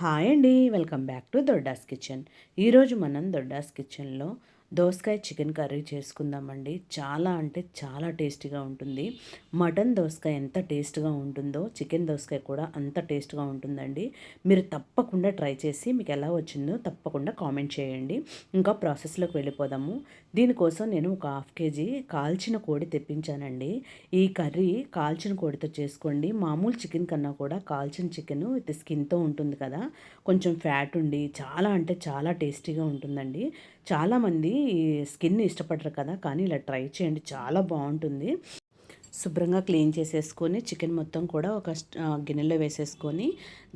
Hi అండి welcome back to Dodda's kitchen. ఈరోజు మనం దొడ్డాస్ కిచెన్లో దోసకాయ చికెన్ కర్రీ చేసుకుందామండి. చాలా అంటే చాలా టేస్టీగా ఉంటుంది. మటన్ దోసకాయ ఎంత టేస్ట్గా ఉంటుందో చికెన్ దోసకాయ కూడా అంత టేస్ట్గా ఉంటుందండి. మీరు తప్పకుండా ట్రై చేసి మీకు ఎలా వచ్చిందో తప్పకుండా కామెంట్ చేయండి. ఇంకా ప్రాసెస్లోకి వెళ్ళిపోదాము. దీనికోసం నేను ఒక హాఫ్ కేజీ కాల్చిన కోడి తెప్పించానండి. ఈ కర్రీ కాల్చిన కోడితో చేసుకోండి. మామూలు చికెన్ కన్నా కూడా కాల్చిన చికెన్ విత్ స్కిన్తో ఉంటుంది కదా. కొంచెం ఫ్యాట్ ఉండి చాలా అంటే చాలా టేస్టీగా ఉంటుందండి. చాలామంది స్కిన్ ఇష్టపడరు కదా కానీ ఇలా ట్రై చేయండి చాలా బాగుంటుంది. శుభ్రంగా క్లీన్ చేసేసుకొని చికెన్ మొత్తం కూడా ఒక గిన్నెలో వేసేసుకొని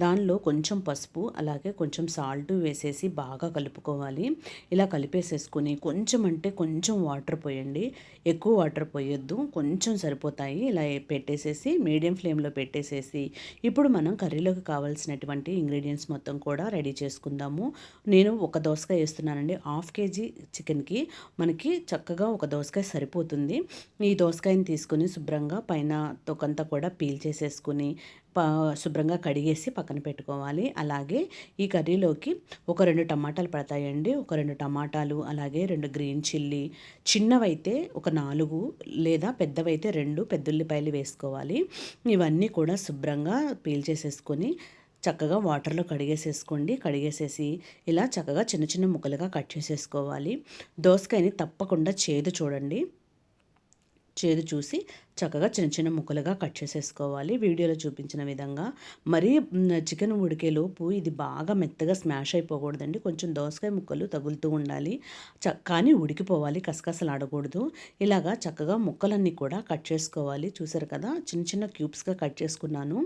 దానిలో కొంచెం పసుపు అలాగే కొంచెం సాల్ట్ వేసేసి బాగా కలుపుకోవాలి. ఇలా కలిపేసేసుకొని కొంచెం అంటే కొంచెం వాటర్ పోయండి. ఎక్కువ వాటర్ పోయొద్దు కొంచెం సరిపోతాయి. ఇలా పెట్టేసేసి మీడియం ఫ్లేమ్లో పెట్టేసేసి ఇప్పుడు మనం కర్రీలోకి కావాల్సినటువంటి ఇంగ్రీడియంట్స్ మొత్తం కూడా రెడీ చేసుకుందాము. నేను ఒక దోసకాయ వేస్తున్నానండి. హాఫ్ కేజీ చికెన్కి మనకి చక్కగా ఒక దోసకాయ సరిపోతుంది. ఈ దోసకాయని తీసుకొని శుభ్రంగా పైన తొకంతా కూడా పీల్ చేసేసుకుని శుభ్రంగా కడిగేసి పక్కన పెట్టుకోవాలి. అలాగే ఈ కర్రీలోకి ఒక రెండు టమాటాలు పడతాయండి. ఒక రెండు టమాటాలు అలాగే రెండు గ్రీన్ చిల్లీ చిన్నవైతే ఒక నాలుగు లేదా పెద్దవైతే రెండు పెద్దుల్లిపాయలు వేసుకోవాలి. ఇవన్నీ కూడా శుభ్రంగా పీల్ చేసేసుకొని చక్కగా వాటర్లో కడిగేసేసుకోండి. కడిగేసేసి ఇలా చక్కగా చిన్న చిన్న ముక్కలుగా కట్ చేసేసుకోవాలి. దోసకాయని తప్పకుండా చేదు చూడండి. చేదు చూసి చక్కగా చిన్న చిన్న ముక్కలుగా కట్ చేసేసుకోవాలి. వీడియోలో చూపించిన విధంగా. మరీ చికెన్ ఉడికేలోపు ఇది బాగా మెత్తగా స్మాష్ అయిపోకూడదండి. కొంచెం దోసకాయ ముక్కలు తగులుతూ ఉండాలి. చ కానీ ఉడికిపోవాలి. కసకసలు ఆడకూడదు ఇలాగా చక్కగా ముక్కలన్నీ కూడా కట్ చేసుకోవాలి. చూసారు కదా చిన్న చిన్న క్యూబ్స్గా కట్ చేసుకున్నాను.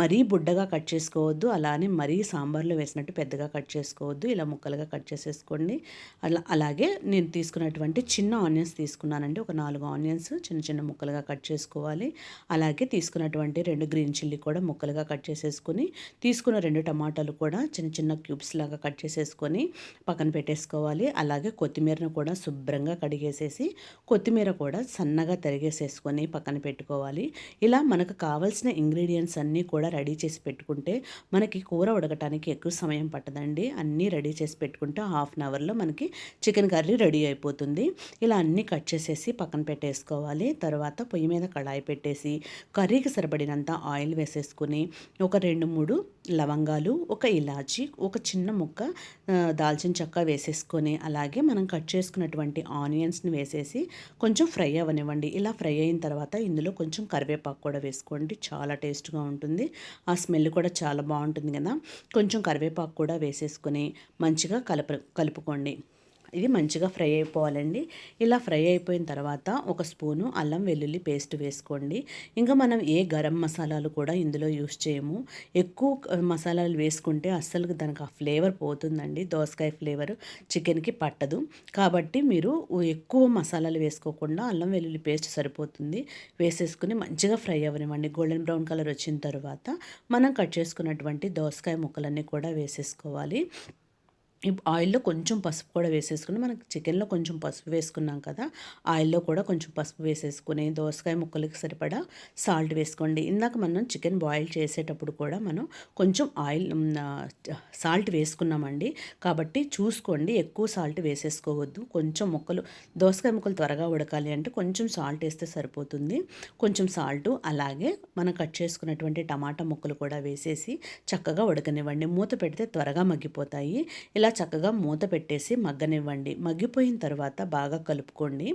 మరీ బుడ్డగా కట్ చేసుకోవద్దు. అలానే మరీ సాంబార్లో వేసినట్టు పెద్దగా కట్ చేసుకోవద్దు. ఇలా ముక్కలుగా కట్ చేసేసుకోండి. అలా అలాగే నేను తీసుకున్నటువంటి చిన్న ఆనియన్స్ తీసుకున్నానండి. ఒక నాలుగు ఆనియన్స్ చిన్న చిన్న ముక్కలుగా కట్ చేసుకోవాలి. అలాగే తీసుకున్నటువంటి రెండు గ్రీన్ చిల్లీ కూడా ముక్కలుగా కట్ చేసేసుకొని తీసుకున్న రెండు టమాటాలు కూడా చిన్న చిన్న క్యూబ్స్ లాగా కట్ చేసేసుకొని పక్కన పెట్టేసుకోవాలి. అలాగే కొత్తిమీరను కూడా శుభ్రంగా కడిగేసేసి కొత్తిమీర కూడా సన్నగా తరిగేసేసుకొని పక్కన పెట్టుకోవాలి. ఇలా మనకు కావాల్సిన ఇంగ్రీడియంట్స్ అన్నీ కూడా కూడా రెడీ చేసి పెట్టుకుంటే మనకి కూర ఉడకటానికి ఎక్కువ సమయం పట్టదండి. అన్నీ రెడీ చేసి పెట్టుకుంటే హాఫ్ అన్ అవర్లో మనకి చికెన్ కర్రీ రెడీ అయిపోతుంది. ఇలా అన్నీ కట్ చేసేసి పక్కన పెట్టేసుకోవాలి. తర్వాత పొయ్యి మీద కడాయి పెట్టేసి కర్రీకి సరిపడినంత ఆయిల్ వేసేసుకుని ఒక రెండు మూడు లవంగాలు ఒక ఇలాచి ఒక చిన్న ముక్క దాల్చిన చెక్క వేసేసుకొని అలాగే మనం కట్ చేసుకున్నటువంటి ఆనియన్స్ని వేసేసి కొంచెం ఫ్రై అవ్వనివ్వండి. ఇలా ఫ్రై అయిన తర్వాత ఇందులో కొంచెం కరివేపాకు కూడా వేసుకోండి. చాలా టేస్ట్గా ఉంటుంది. ఆ స్మెల్ కూడా చాలా బాగుంటుంది కదా. కొంచెం కరివేపాకు కూడా వేసేసుకొని మంచిగా కలుపు కలుపుకోండి. ఇది మంచిగా ఫ్రై అయిపోవాలండి. ఇలా ఫ్రై అయిపోయిన తర్వాత ఒక స్పూను అల్లం వెల్లుల్లి పేస్ట్ వేసుకోండి. ఇంకా మనం ఏ గరం మసాలాలు కూడా ఇందులో యూస్ చేయము. ఎక్కువ మసాలాలు వేసుకుంటే అస్సలు దానికి ఆ ఫ్లేవర్ పోతుందండి. దోసకాయ ఫ్లేవర్ చికెన్కి పట్టదు. కాబట్టి మీరు ఎక్కువ మసాలాలు వేసుకోకుండా అల్లం వెల్లుల్లి పేస్ట్ సరిపోతుంది. వేసేసుకుని మంచిగా ఫ్రై అవ్వనివ్వండి. గోల్డెన్ బ్రౌన్ కలర్ వచ్చిన తర్వాత మనం కట్ చేసుకున్నటువంటి దోసకాయ ముక్కలన్నీ కూడా వేసేసుకోవాలి. ఆయిల్లో కొంచెం పసుపు కూడా వేసేసుకుని మనకి చికెన్లో కొంచెం పసుపు వేసుకున్నాం కదా ఆయిల్లో కూడా కొంచెం పసుపు వేసేసుకుని దోసకాయ ముక్కలకి సరిపడా సాల్ట్ వేసుకోండి. ఇందాక మనం చికెన్ బాయిల్ చేసేటప్పుడు కూడా మనం కొంచెం ఆయిల్ సాల్ట్ వేసుకున్నామండి. కాబట్టి చూసుకోండి ఎక్కువ సాల్ట్ వేసేసుకోవద్దు. కొంచెం ముక్కలు దోసకాయ ముక్కలు త్వరగా ఉడకాలి అంటే కొంచెం సాల్ట్ వేస్తే సరిపోతుంది. కొంచెం సాల్ట్ అలాగే మనం కట్ చేసుకున్నటువంటి టమాటా ముక్కలు కూడా వేసేసి చక్కగా ఉడకనివ్వండి. మూత పెడితే త్వరగా మగ్గిపోతాయి. ఇలా చక్కగా మూత పెట్టేసి మగ్గనివ్వండి. మగ్గిపోయిన తర్వాత బాగా కలుపుకోండి.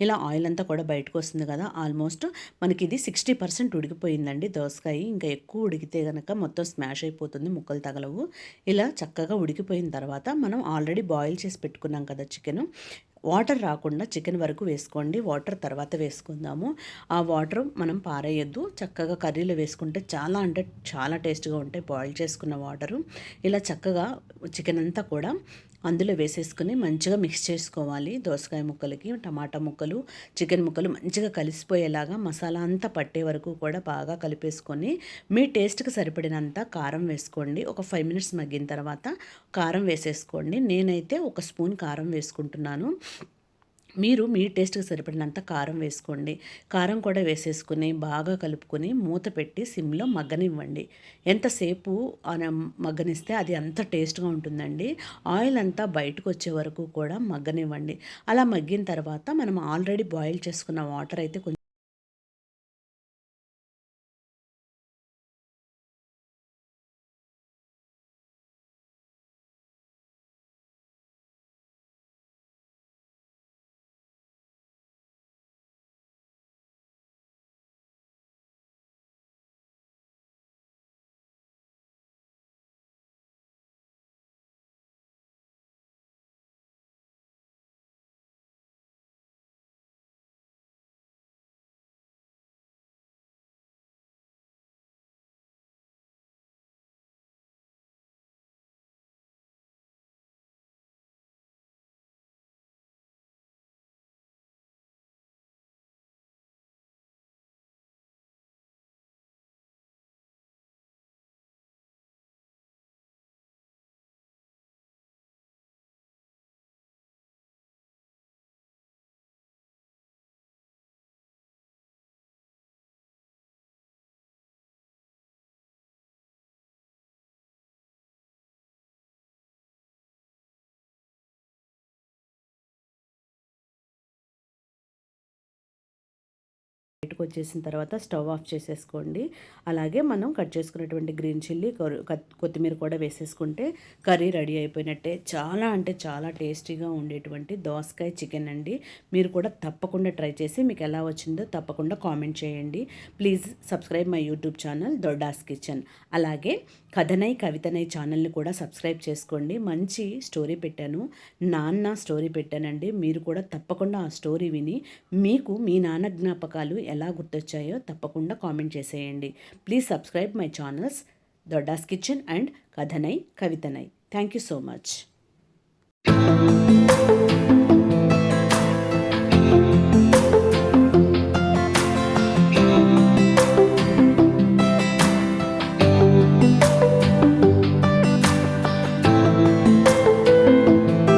ఇలా ఆయిల్ అంతా కూడా బయటకు వస్తుంది కదా ఆల్మోస్ట్ మనకి ఇది సిక్స్టీ పర్సెంట్ ఉడికిపోయిందండి దోసకాయ. ఇంకా ఎక్కువ ఉడికితే కనుక మొత్తం స్మాష్ అయిపోతుంది ముక్కలు తగలవు. ఇలా చక్కగా ఉడికిపోయిన తర్వాత మనం ఆల్రెడీ బాయిల్ చేసి పెట్టుకున్నాం కదా చికెన్. వాటర్ రాకుండా చికెన్ వరకు వేసుకోండి. వాటర్ తర్వాత వేసుకుందాము. ఆ వాటర్ మనం పారేయద్దు. చక్కగా కర్రీలో వేసుకుంటే చాలా అంటే చాలా టేస్ట్గా ఉంటాయి. బాయిల్ చేసుకున్న వాటరు. ఇలా చక్కగా చికెన్ అంతా కూడా అందులో వేసేసుకుని మంచిగా మిక్స్ చేసుకోవాలి. దోసకాయ ముక్కలకి టమాటా ముక్కలు చికెన్ ముక్కలు మంచిగా కలిసిపోయేలాగా మసాలా అంతా పట్టే వరకు కూడా బాగా కలిపేసుకొని మీ టేస్ట్కి సరిపడినంత కారం వేసుకోండి. ఒక ఫైవ్ మినిట్స్ మగ్గిన తర్వాత కారం వేసేసుకోండి. నేనైతే ఒక స్పూన్ కారం వేసుకుంటున్నాను. మీరు మీ టేస్ట్కి సరిపడినంత కారం వేసుకోండి. కారం కూడా వేసేసుకుని బాగా కలుపుకొని మూత పెట్టి సిమ్లో మగ్గనివ్వండి. ఎంతసేపు మగ్గనిస్తే అది అంత టేస్ట్గా ఉంటుందండి. ఆయిల్ అంతా బయటకు వచ్చే వరకు కూడా మగ్గనివ్వండి. అలా మగ్గిన తర్వాత మనం ఆల్రెడీ బాయిల్ చేసుకున్న వాటర్ అయితే కొంచెం బయటకు వచ్చేసిన తర్వాత స్టవ్ ఆఫ్ చేసేసుకోండి. అలాగే మనం కట్ చేసుకున్నటువంటి గ్రీన్ చిల్లీ కొత్తిమీర కూడా వేసేసుకుంటే కర్రీ రెడీ అయిపోయినట్టే. చాలా అంటే చాలా టేస్టీగా ఉండేటువంటి దోసకాయ చికెన్ అండి. మీరు కూడా తప్పకుండా ట్రై చేసి మీకు ఎలా వచ్చిందో తప్పకుండా కామెంట్ చేయండి. Please subscribe my YouTube channel Dodda's kitchen. అలాగే కథనై కవితనై ఛానల్ని కూడా సబ్స్క్రైబ్ చేసుకోండి. మంచి స్టోరీ పెట్టాను. నాన్న స్టోరీ పెట్టానండి. మీరు కూడా తప్పకుండా ఆ స్టోరీ విని మీకు మీ నాన్న జ్ఞాపకాలు ఎలా గుర్తొచ్చాయో తప్పకుండా కామెంట్ చేసేయండి. Please subscribe my channels Dodda's kitchen and కథనై కవితనై థ్యాంక్ యూ సో మచ్